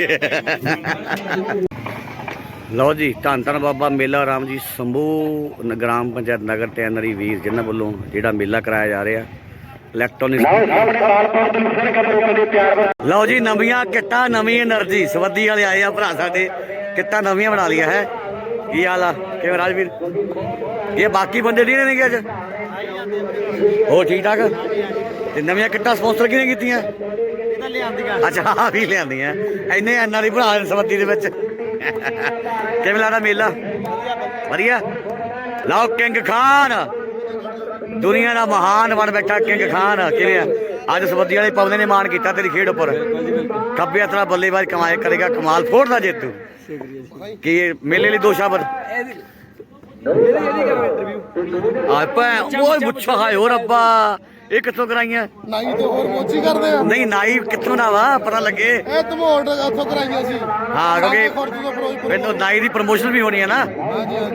ਲਓ ਜੀ ਧੰਨ ਧੰਨ ਬਾਬਾ ਮੇਲਾ ਰਾਮ ਜੀ ਸੰਭੂ ਗ੍ਰਾਮ ਪੰਚਾਇਤ ਨਗਰ ਟੈਨਰੀ ਵੀਰ ਜਿਨ੍ਹਾਂ ਵੱਲੋਂ ਜਿਹੜਾ ਮੇਲਾ ਕਰਾਇਆ ਜਾ ਰਿਹਾ ਇਲੈਕਟ੍ਰੋਨਿਕ ਲਓ ਜੀ ਨਵੀਆਂ ਕਿੱਟਾਂ ਨਵੀਂ એનર્ਜੀ ਸਵੱਦੀ ਵਾਲੇ ਆਏ ਆ ਭਰਾ ਸਾਡੇ ਕਿੱਟਾਂ ਨਵੀਆਂ ਬਣਾ ਲਈਆਂ ਹੈ। ਕੀ ਹਾਲ ਆ? ਕਿਵੇਂ ਰਾਜਵੀਰ ਇਹ ਬਾਕੀ ਬੰਦੇ ਨਹੀਂ ਨੇ ਅੱਜ? ਹੋ ਠੀਕ ਠਾਕ? ਤੇ ਨਵੀਆਂ ਕਿੱਟਾਂ ਸਪਾਂਸਰ ਕਿਹਨੇ ਕੀਤੀਆਂ? ਅੱਛਾ ਆ ਵੀ ਲਿਆਂਦੀਆਂ। ਇੰਨੇ ਐਨਾਂ ਦੀ ਬਣਾ ਦੇ ਵਿੱਚ। ਕਿਵੇਂ ਲੱਗਦਾ ਮੇਲਾ? ਵਧੀਆ। ਲਓ, ਕਿੰਗ ਖਾਨ। ਦੁਨੀਆ ਦਾ ਮਹਾਨ ਬਣ ਬੈਠਾ ਕਿੰਗ ਖਾਨ। ਕਿਵੇਂ ਆ? ਅੱਜ ਸਬੱਦੀ ਵਾਲੇ ਪਵਨੇ ਨੇ ਮਾਣ ਕੀਤਾ ਤੇਰੀ ਖੇਡ ਉੱਪਰ। ਖੱਬੇ ਹੱਥ ਨਾਲ ਬੱਲੇਬਾਜ਼ ਕਮਾਏ ਕਰੇਗਾ ਕਮਾਲ, ਫੋੜਦਾ ਜੇਤੂ। ਕੀ ਇਹ ਮੇਲੇ ਲਈ ਦੋ ਸ਼ਬਦ ਆ ਪੈ ਓਏ ਮੁੱਛਾ ਹਾਏ ਓ ਰੱਬਾ ਇਹ ਕਿੱਥੋਂ ਕਰਾਈਆਂ? ਨਾਈ ਤੇ ਹੋਰ ਮੋਚੀ ਕਰਦੇ ਆ। ਨਹੀਂ ਨਾਈ ਕਿੱਥੋਂ ਦਾ ਵਾ ਪਤਾ ਲੱਗੇ। ਇਹ ਧਮੋੜ ਉੱਥੋਂ ਕਰਾਈਆਂ ਸੀ। ਹਾਂ ਕਿਉਂਕਿ ਮੈਨੂੰ ਨਾਈ ਦੀ ਪ੍ਰਮੋਸ਼ਨ ਵੀ ਹੋਣੀ ਹੈ ਨਾ।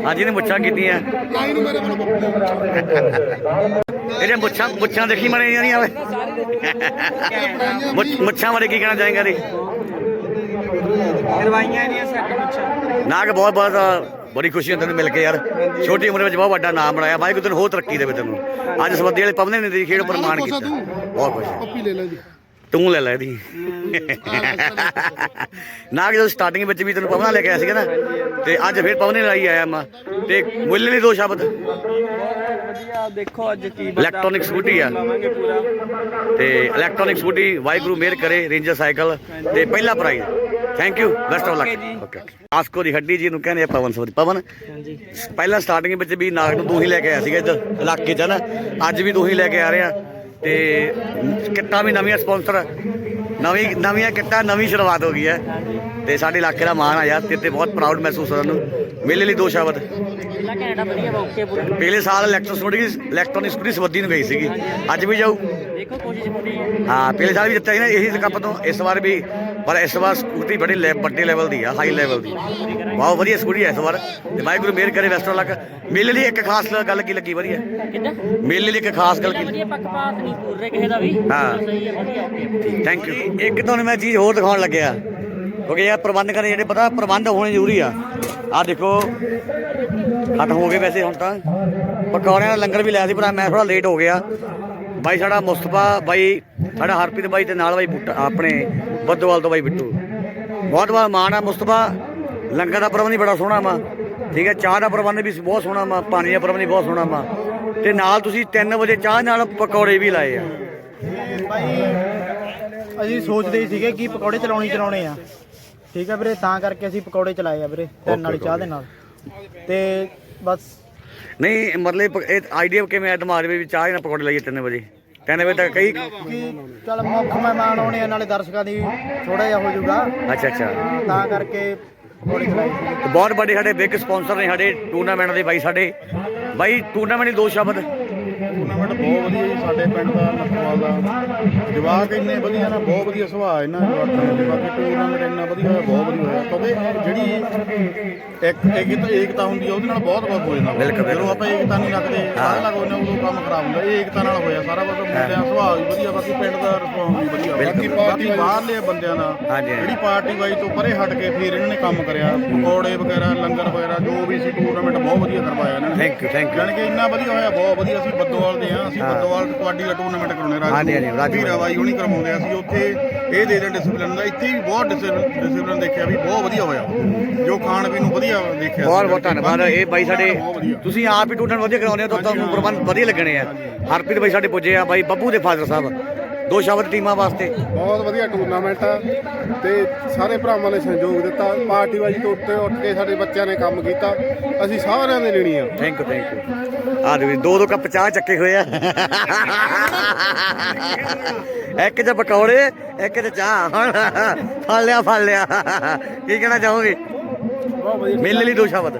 ਹਾਂਜੀ ਨੇ ਮੁੱਛਾਂ ਕੀਤੀਆਂ। ਨਾਈ ਨੂੰ ਮੇਰੇ ਬੱਕਰੀ ਇਹਦੇ ਮੁੱਛਾਂ ਮੁੱਛਾਂ ਦੇਖੀ ਮਰੇ ਜਾਂਦੀਆਂ ਓਏ। ਮੁੱਛ- ਬਾਰੇ ਕੀ ਕਹਿਣਾ ਚਾहेंगे ਦੀ ਕਰਵਾਈਆਂ ਨਹੀਂ ਸੈੱਟ ਪਿੱਛੇ ਨਾਗ ਬਹੁਤ ਬਹੁਤ ਬੜੀ ਖੁਸ਼ੀ ਹੈ ਤੈਨੂੰ ਮਿਲ ਕੇ ਯਾਰ। ਛੋਟੀ ਉਮਰ ਵਿੱਚ ਬਹੁਤ ਵੱਡਾ ਨਾਮ ਬਣਾਇਆ। ਬਾਈ ਤੈਨੂੰ ਹੋਰ ਤਰੱਕੀ ਦੇਵੇ ਤੈਨੂੰ। ਅੱਜ ਸਬੱਦੀ ਵਾਲੇ ਪਵਨੇ ਨੇ ਤੇਰੀ ਖੇਡ ਉੱਪਰ ਮਾਣ ਕੀਤਾ। ਬਹੁਤ ਖੁਸ਼ ਪੱਪੀ ਲੈ ਲੈਂਦੀ ਤੂੰ ਲੈ ਲੈ ਇਹਦੀ ਨਾਗ ਜਦੋਂ ਸਟਾਰਟਿੰਗ ਵਿੱਚ ਵੀ ਤੈਨੂੰ ਪਵਨਾ ਲੈ ਕੇ ਆਇਆ ਸੀਗਾ ਨਾ ਤੇ ਅੱਜ ਫਿਰ ਪਵਨੇ ਲਾਈ ਆਇਆ ਮੈਂ। ਤੇ ਮੁੱਲ ਲਈ ਦੋ ਸ਼ਬਦ। ਵਧੀਆ ਦੇਖੋ ਅੱਜ ਕੀ ਬਣਦਾ। ਇਲੈਕਟ੍ਰੋਨਿਕ ਸਕੂਟੀ ਆ। ਤੇ ਇਲੈਕਟ੍ਰੋਨਿਕ ਸਕੂਟੀ ਵਾਹਿਗੁਰੂ ਮਿਹਰ ਕਰੇ ਰੇਂਜਰ ਸਾਈਕਲ। ਤੇ ਪਹਿਲਾ prize. Thank you best of. Luck okay ਆਸਕੋ ਦੀ ਹੱਡੀ ਜੀ ਨੂੰ ਕਹਿੰਦੇ ਆ ਪਵਨ ਸੋਰੀ ਪਵਨ। ਪਹਿਲਾਂ ਸਟਾਰਟਿੰਗ ਵਿੱਚ ਵੀ ਨਾਗ ਨੂੰ ਤੂੰ ਹੀ ਲੈ ਕੇ ਆਇਆ ਸੀਗਾ ਇੱਧਰ ਇਲਾਕੇ 'ਚ ਨਾ ਅੱਜ ਵੀ ਤੂੰ ਹੀ ਲੈ ਕੇ ਆ ਰਿਹਾ ਤੇ ਕਿੱਟਾਂ ਵੀ ਨਵੀਆਂ ਸਪਾਂਸਰ ਨਵੀਂ ਨਵੀਆਂ ਕਿੱਟਾਂ ਨਵੀਂ ਸ਼ੁਰੂਆਤ ਹੋ ਗਈ ਹੈ। ਤੇ ਸਾਡੇ ਇਲਾਕੇ ਦਾ ਮਾਣ ਆ ਯਾਰ ਤੇ ਤੇ ਬਹੁਤ ਪ੍ਰਾਊਡ ਮਹਿਸੂਸ ਹੋ ਨੂੰ ਮੇਲੇ ਲਈ ਦੋ ਸ਼ਬਦ। ਪਹਿਲਾਂ ਕੈਨੇਡਾ ਵਧੀਆ ਓਕੇ ਪੂਰਾ ਪਿਛਲੇ ਸਾਲ ਇਲੈਕਟ੍ਰੋਨਿਕ ਇਲੈਕਟ੍ਰੋਨਿਕ ਸਕੂਟੀ ਸਵੱਦੀ ਨੂੰ ਗਈ ਸੀਗੀ। ਅੱਜ ਵੀ ਜਾਊ। ਦੇਖੋ ਕੋਸ਼ਿਸ਼ ਪੂਰੀ ਹਾਂ। ਪਿਛਲੇ ਸਾਲ ਵੀ ਜਿੱਤਿਆ ਸੀ ਨਾ ਇਹੀ ਕੱਪ ਤੋਂ ਇਸ ਵਾਰ ਵੀ ਪਰ ਇਸ ਵਾਰ ਸਕੂਟੀ ਬੜੀ ਲੈ- ਵੱਡੇ ਲੈਵਲ ਦੀ ਆ ਹਾਈ ਲੈਵਲ ਦੀ। ਬਹੁਤ ਵਧੀਆ ਸਕੂਟੀ ਹੈ ਇਸ ਵਾਰ। ਤੇ ਵਾਹਿਗੁਰੂ ਮਿਹਰ ਕਰੇ ਵੈਸਟਰ ਲੱਕ ਮੇਲੇ ਲਈ ਇੱਕ ਖਾਸ ਗੱਲ ਕੀ ਲੱਗੀ ਵਧੀਆ? ਕਿੱਦਾਂ? ਮੇਲੇ ਲਈ ਇੱਕ ਖਾਸ ਗੱਲ ਕੀ? ਵਧੀਆ ਪੱਕਪਾਤ ਨਹੀਂ ਪੂਰ ਰਹੇ ਕਿਸੇ ਦਾ ਵੀ। ਹਾਂ। ਸਹੀ ਹੈ ਵਧੀਆ। ਓਕੇ ਥੈਂਕ ਯੂ ਇੱਕ ਤੁਹਾਨੂੰ ਮੈਂ ਚੀਜ਼ ਹੋਰ ਦਿਖਾਉਣ ਲੱਗਿਆ। ਕਿਉਂਕਿ ਯਾਰ ਪ੍ਰਬੰਧਕਾਂ ਨੇ ਜਿਹੜੇ ਪਤਾ ਪ੍ਰਬੰਧ ਹੋਣੇ ਜ਼ਰੂਰੀ ਆ। ਆ ਦੇਖੋ ਖਤਮ ਹੋ ਗਏ ਵੈਸੇ ਹੁਣ ਤਾਂ। ਪਕੌੜਿਆਂ ਦਾ ਲੰਗਰ ਵੀ ਲਿਆ ਸੀ ਪਰ ਮੈਂ ਥੋੜਾ ਲੇਟ ਹੋ ਗਿਆ। ਬਾਈ ਸਾਡਾ ਮੁਸਤਫਾ ਬਾਈ ਸਾਡਾ ਹਰਪ੍ਰੀਤ ਬਾਈ ਤੇ ਨਾਲ ਬਾਈ ਬੁੱਟਾ ਆਪਣੇ ਬੱਦੋਵਾਲ ਤੋਂ ਬਾਈ ਬਿੱਟੂ। ਬਹੁਤ ਬਹੁਤ ਮਾਣ ਆ ਮੁਸਤਫਾ। ਲੰਗਰ ਦਾ ਪ੍ਰਬੰਧ ਵੀ ਬੜਾ ਸੋਹਣਾ ਵਾ। ਠੀਕ ਹੈ ਚਾਹ ਦਾ ਪ੍ਰਬੰਧ ਵੀ ਬਹੁਤ ਸੋਹਣਾ ਵਾ ਪਾਣੀ ਦਾ ਪ੍ਰਬੰਧ ਵੀ ਬਹੁਤ ਸੋਹਣਾ ਵਾ। ਤੇ ਨਾਲ ਤੁਸੀਂ 3 ਵਜੇ ਚਾਹ ਨਾਲ ਪਕੌੜੇ ਵੀ ਲਾਏ ਆ। ਭਾਈ ਅਸੀਂ ਸੋਚਦੇ ਹੀ ਸੀਗੇ ਕਿ ਪਕੌੜੇ ਚਲਾਉਣੀ ਚਲਾਉਣੇ ਆ। ਠੀਕ ਆ ਵੀਰੇ ਤਾਂ ਕਰਕੇ ਅਸੀਂ ਪਕੌੜੇ ਚਲਾਏ ਆ ਵੀਰੇ ਤਿੰਨ ਵਾਲੀ ਚਾਹ ਦੇ ਨਾਲ। ਤੇ ਬਸ। ਨਹੀਂ ਮਤਲਬ ਇਹ ਆਈਡੀਆ ਕਿਵੇਂ ਆ ਦਿਮਾਗ ਦੇ ਵਿੱਚ ਚਾਹ ਨਾਲ ਪਕੌੜੇ ਲਾਈਏ 3 ਵਜੇ? 3 ਵਜੇ ਤੱਕ ਕਈ ਕਿ ਚਲ ਮੁੱਖ ਮਹਿਮਾਨ ਆਉਣੇ ਆ ਨਾਲੇ ਦਰਸ਼ਕਾਂ ਦੀ ਥੋੜਾ ਜਿਹਾ ਹੋ ਜਾਊਗਾ। ਅੱਛਾ ਅੱਛਾ। ਤਾਂ ਕਰਕੇ ਸੀਗੇ ਤੇ ਬਹੁਤ ਵੱਡੇ ਸਾਡੇ ਬਿਗ ਸਪਾਂਸਰ ਨੇ ਸਾਡੇ ਟੂਰਨਾਮੈਂਟ ਦੇ ਬਾਈ ਸਾਡੇ। ਬਾਈ ਟੂਰਨਾਮੈਂਟ ਦੇ ਦੋ ਸ਼ਬਦ। ਟੂਰਨਾਮੈਂਟ ਬਹੁਤ ਵਧੀਆ ਜੀ ਸਾਡੇ ਪਿੰਡ ਦਾ ਨਕਵਾਲ ਦਾ। ਜਵਾਕ ਇੰਨੇ ਵਧੀਆ ਨਾ ਬਹੁਤ ਵਧੀਆ ਸੁਭਾਅ ਇਹਨਾਂ ਜਵਾਕਾਂ ਦੇ। ਬਾਕੀ ਟੂਰਨਾਮੈਂਟ ਇੰਨਾ ਵਧੀਆ ਹੋਇਆ ਬਹੁਤ ਵਧੀਆ ਹੋਇਆ। ਕਿਉਂਕਿ ਜਿਹੜੀ ਇੱਕ ਏਕਤਾ ਏਕਤਾ ਹੁੰਦੀ ਆ ਉਹਦੇ ਨਾਲ ਬਹੁਤ ਕੁਝ ਹੋ ਜਾਂਦਾ। ਬਿਲਕੁਲ। ਜਦੋਂ ਆਪਾਂ ਏਕਤਾ ਨਹੀਂ ਰੱਖਦੇ ਸਾਰੇ ਲੱਗ ਉਹਨਾਂ ਉਦੋਂ ਕੰਮ ਖਰਾਬ ਹੁੰਦਾ। ਇਹ ਏਕਤਾ ਨਾਲ ਹੋਇਆ ਸਾਰਾ ਕੁਝ ਮੁੰਡਿਆਂ ਦਾ ਸੁਭਾਅ ਵੀ ਵਧੀਆ ਬਾਕੀ ਪਿੰਡ ਦਾ ਰਿਸਪੌਂਸ ਵੀ ਵਧੀਆ। ਬਾਕੀ ਬਾਕੀ ਬਾਹਰਲੇ ਬੰਦਿਆਂ ਦਾ। ਜਿਹੜੀ ਪਾਰਟੀ ਵਾਈ ਤੋਂ ਪਰੇ ਹਟ ਕੇ ਫਿਰ ਇਹਨਾਂ ਨੇ ਕੰਮ ਕਰਿਆ। ਪਕੌੜੇ ਵਗੈਰਾ ਲੰਗਰ ਵਗੈਰਾ ਜੋ ਵੀ ਸੀ ਟੂਰਨਾਮੈਂਟ ਬਹੁਤ ਵਧੀਆ ਕਰਵਾਇਆ ਇਹਨਾਂ ਨੇ। ਥੈਂਕ ਯੂ ਥੈਂਕ ਯੂ ਜਾਣੀ ਕਿ ਇੰਨਾ ਵਧੀਆ ਹੋਇਆ ਬਹੁਤ ਵਧੀਆ। ਅਸੀਂ ਬੱਦੋਵਾਲ ਦੇ ਆ ਅਸੀਂ ਬੱਦੋਵਾਲ ਕਬੱਡੀ ਦਾ ਟੂਰਨਾਮੈਂਟ ਕਰਾਉਣੇ ਹਾਂਜੀ, ਹਾਂਜੀ, ਰਾਜੂ ਵੀਰਾ ਬਾਈ ਹੁਣੀ ਕਰਵਾਉਂਦੇ ਆ। ਅਸੀਂ ਉੱਥੇ ਇਹ ਦੇ ਦੇ ਡਿਸਪਲਿਨ ਦਾ ਇੱਥੇ ਵੀ ਬਹੁਤ ਡਿਸਪਲਿਨ ਦੇਖਿਆ ਵੀ ਬਹੁਤ ਵਧੀਆ ਹੋਇਆ। ਜੋ ਖਾਣ ਪੀਣ ਨੂੰ ਵਧੀਆ ਦੇਖਿਆ ਬਹੁਤ ਬਹੁਤ ਧੰਨਵਾਦ। ਇਹ ਬਾਈ ਸਾਡੇ ਬਹੁਤ ਵਧੀਆ। ਤੁਸੀਂ ਆਪ ਹੀ ਟੂਰਨਾਮੈਂਟ ਵਧੀਆ ਕਰਾਉਂਦੇ ਹੋ ਤਾਂ ਤੁਹਾਨੂੰ ਪ੍ਰਬੰਧ ਵਧੀਆ ਲੱਗਣੇ ਆ। ਹਰਪ੍ਰੀਤ ਬਾਈ ਸਾਡੇ ਪੁੱਜੇ ਆ ਬਾਈ ਬੱਬੂ ਦੇ ਫਾਦਰ ਸਾਹਿਬ। ਦੋ ਸ਼ਬਦ ਟੀਮਾਂ ਵਾਸਤੇ। ਬਹੁਤ ਵਧੀਆ ਟੂਰਨਾਮੈਂਟ ਆ ਤੇ ਸਾਰੇ ਭਰਾਵਾਂ ਨੇ ਸਹਿਯੋਗ ਦਿੱਤਾ। ਪਾਰਟੀ ਵਾਜੀ ਤੋਂ ਉੱਤੇ ਉੱਠ ਕੇ ਸਾਡੇ ਬੱਚਿਆਂ ਨੇ ਕੰਮ ਕੀਤਾ। ਅਸੀਂ ਸਾਰਿਆਂ ਦੇ ਲੈਣੀ ਆ। ਥੈਂਕ ਯੂ ਥੈਂਕ ਯੂ ਆ ਦੇ ਦੋ ਦੋ ਕੱਪ ਚਾਹ ਚੱਕੇ ਹੋਏ ਆ। ਇੱਕ ਚ ਪਕੌੜੇ ਇੱਕ ਚ ਚਾਹ। ਹੁਣ ਫੜ ਲਿਆ ਫੜ ਲਿਆ। ਕੀ ਕਹਿਣਾ ਚਾਹੋਗੇ? ਬਹੁਤ ਵਧੀਆ। ਮੇਲੇ ਲਈ ਦੋ ਸ਼ਬਦ।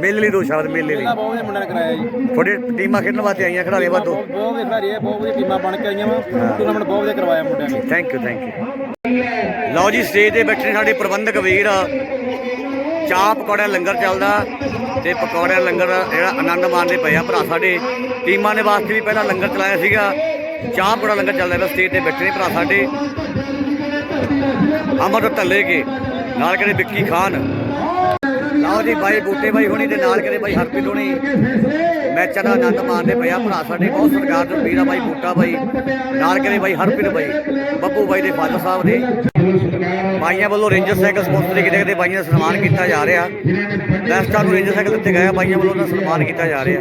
ਮੇਲੇ ਲਈ ਦੋ ਸ਼ਬਦ ਮੇਲੇ ਲਈ ਬਹੁਤ ਵਧੀਆ ਮੁੰਡਿਆਂ ਨੇ ਕਰਾਇਆ ਜੀ। ਤੁਹਾਡੇ ਟੀਮਾਂ ਖੇਡਣ ਵਾਸਤੇ ਆਈਆਂ ਖਿਡਾਰੀਆਂ ਵਾਧੂ ਬਹੁਤ ਬਹੁਤ ਵਧੀਆ ਖਿਡਾਰੀ ਹੈ ਬਹੁਤ ਵਧੀਆ ਟੀਮਾਂ ਬਣ ਕੇ ਆਈਆਂ ਵਾ। ਟੂਰਨਾਮੈਂਟ ਬਹੁਤ ਵਧੀਆ ਕਰਵਾਇਆ ਮੁੰਡਿਆਂ ਨੇ। ਥੈਂਕ ਯੂ ਥੈਂਕ ਯੂ ਲਓ ਜੀ ਸਟੇਜ ਤੇ ਬੈਠੇ ਨੇ ਸਾਡੇ ਪ੍ਰਬੰਧਕ ਵੀਰ। ਚਾਹ ਪਕੌੜਿਆਂ ਲੰਗਰ ਚੱਲਦਾ ਤੇ ਪਕੌੜਿਆਂ ਲੰਗਰ ਜਿਹੜਾ ਆਨੰਦ ਮਾਣਦੇ ਪਏ ਆ ਭਰਾ ਸਾਡੇ। ਟੀਮਾਂ ਦੇ ਵਾਸਤੇ ਵੀ ਪਹਿਲਾਂ ਲੰਗਰ ਚਲਾਇਆ ਸੀਗਾ। ਚਾਹ ਪਕੌੜਾ ਲੰਗਰ ਚੱਲਦਾ ਪਿਆ ਸਟੇਜ ਤੇ ਬੈਠੇ ਨੇ ਭਰਾ ਸਾਡੇ। ਅਮਰ ਧੱਲੇ ਕੇ ਨਾਲ ਕਰੇ ਵਿੱਕੀ ਖਾਨ। ਜੀ ਬਾਈ ਬੂਟੇ ਬਾਈ ਹੋਣੀ ਤੇ ਨਾਲ ਕਰੇ ਬਾਈ ਹਰਪ੍ਰੀਤ ਹੋਣੀ। ਮੈਚਾਂ ਦਾ ਆਨੰਦ ਮਾਣਦੇ ਪਏ ਭਰਾ ਸਾਡੇ ਬਹੁਤ ਸਤਿਕਾਰ ਦੇ ਵੀਰਾ ਬਾਈ ਬੂਟਾ ਬਾਈ। ਨਾਲ ਕਰੇ ਬਾਈ ਹਰਪ੍ਰੀਤ ਬਾਈ, ਬੱਬੂ ਬਾਈ ਦੇ ਫਾਦਰ ਸਾਹਿਬ ਦੇ। ਬਾਈਆਂ ਵੱਲੋਂ ਰੇਂਜਰ ਸਾਈਕਲ ਸਪਾਂਸਰ ਕਿਤੇ ਕਿਤੇ ਬਾਈਆਂ ਦਾ ਸਨਮਾਨ ਕੀਤਾ ਜਾ ਰਿਹਾ। ਬੈਸਟਾਂ ਨੂੰ ਰੇਂਜਰ ਸਾਈਕਲ ਦਿੱਤੇ ਗਏ ਬਾਈਆਂ ਵੱਲੋਂ ਦਾ ਸਨਮਾਨ ਕੀਤਾ ਜਾ ਰਿਹਾ।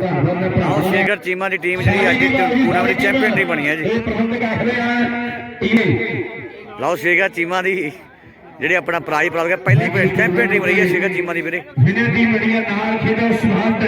ਆਓ ਸ਼ੇਖਰ ਚੀਮਾ ਦੀ ਟੀਮ ਜਿਹੜੀ ਅੱਜ ਟੂਰਨਾਮੈਂਟ ਚੈਂਪੀਅਨ ਟੀਮ ਬਣੀ ਹੈ ਜੀ। ਲਓ ਸ਼ੇਖਰ ਚੀਮਾ ਦੀ ਜਿਹੜੇ ਆਪਣਾ ਪ੍ਰਾਈਜ਼ ਪ੍ਰਾਪਤ ਕਰ ਪਹਿਲੀ ਚੈਂਪੀਅਨ ਟੀਮ ਰਹੀ ਹੈ ਸ਼ੇਖਰ ਚੀਮਾ ਦੀ ਵੀਰੇ। ਵਿਨਰ ਦੀ ਬੜੀਆ ਨਾਲ ਖੇਡੋ ਸੁਹਾਗ